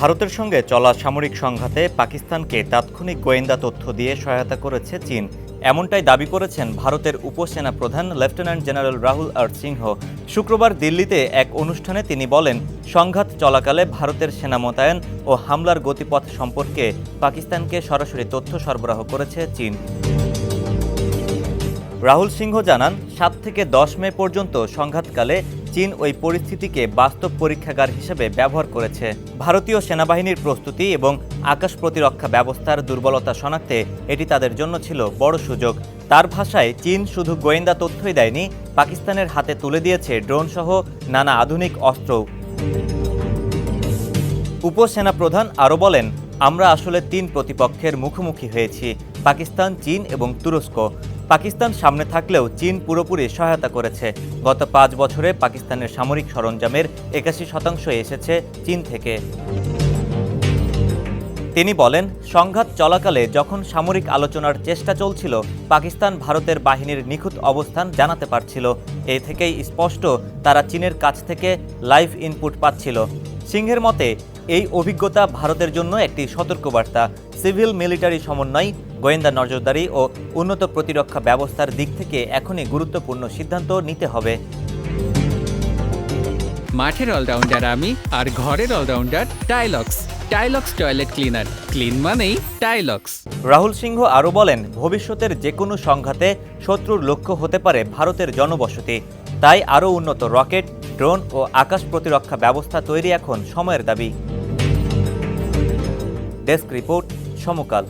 ভারতের সঙ্গে চলা সামরিক সংঘাতে পাকিস্তানকে তাৎক্ষণিক গোয়েন্দা তথ্য দিয়ে সহায়তা করেছে চীন। এমনটাই দাবি করেছেন ভারতের উপসেনা প্রধান lieutenant general Rahul R Singh. শুক্রবার দিল্লিতে এক অনুষ্ঠানে তিনি বলেন, সংঘাত চলাকালে ভারতের সেনা মোতায়েন ও হামলার গতিপথ সম্পর্কে পাকিস্তানকে সরাসরি তথ্য সরবরাহ করেছে চীন। রাহুল সিংহ জানান, সাত থেকে দশ মে পর্যন্ত সংঘাতকালে চীন ওই পরিস্থিতিকে বাস্তব পরীক্ষাগার হিসেবে ব্যবহার করেছে। ভারতীয় সেনাবাহিনীর প্রস্তুতি এবং আকাশ প্রতিরক্ষা ব্যবস্থার দুর্বলতা শনাক্তে এটি তাদের জন্য ছিল বড় সুযোগ। তার ভাষায়, চীন শুধু গোয়েন্দা তথ্যই দেয়নি, পাকিস্তানের হাতে তুলে দিয়েছে ড্রোনসহ নানা আধুনিক অস্ত্রও। উপসেনাপ্রধান আরও বলেন আমরা আসলে তিন প্রতিপক্ষের মুখোমুখি হয়েছি, পাকিস্তান, চীন এবং তুরস্ক। পাকিস্তান সামনে থাকলেও চীন পুরোপুরি সহায়তা করেছে। গত পাঁচ বছরে পাকিস্তানের সামরিক সরঞ্জামের একাশি শতাংশ এসেছে চীন থেকে। তিনি বলেন, সংঘাত চলাকালে যখন সামরিক আলোচনার চেষ্টা চলছিল, পাকিস্তান ভারতের বাহিনীর নিখুঁত অবস্থান জানাতে পারছিল। এ থেকেই স্পষ্ট, তারা চীনের কাছ থেকে লাইভ ইনপুট পাচ্ছিল। সিংহের মতে এই অভিজ্ঞতা ভারতের জন্য একটি সতর্কবার্তা। সিভিল মিলিটারি সমন্বয় গোয়েন্দা নজরদারি ও উন্নত প্রতিরক্ষা ব্যবস্থার দিক থেকে এখনই গুরুত্বপূর্ণ সিদ্ধান্ত নিতে হবে। মাঠের অলরাউন্ডার আমি আর ঘরের allrounder Tylox. Tylox toilet cleaner. Clean মানেই টাইলক্স। রাহুল সিংহ আরও বলেন ভবিষ্যতের যে কোনো সংঘাতে শত্রুর লক্ষ্য হতে পারে ভারতের জনবসতি। তাই আরও উন্নত রকেট ড্রোন ও আকাশ প্রতিরক্ষা ব্যবস্থা তৈরি এখন সময়ের দাবি। ডেস্ক রিপোর্ট সমকাল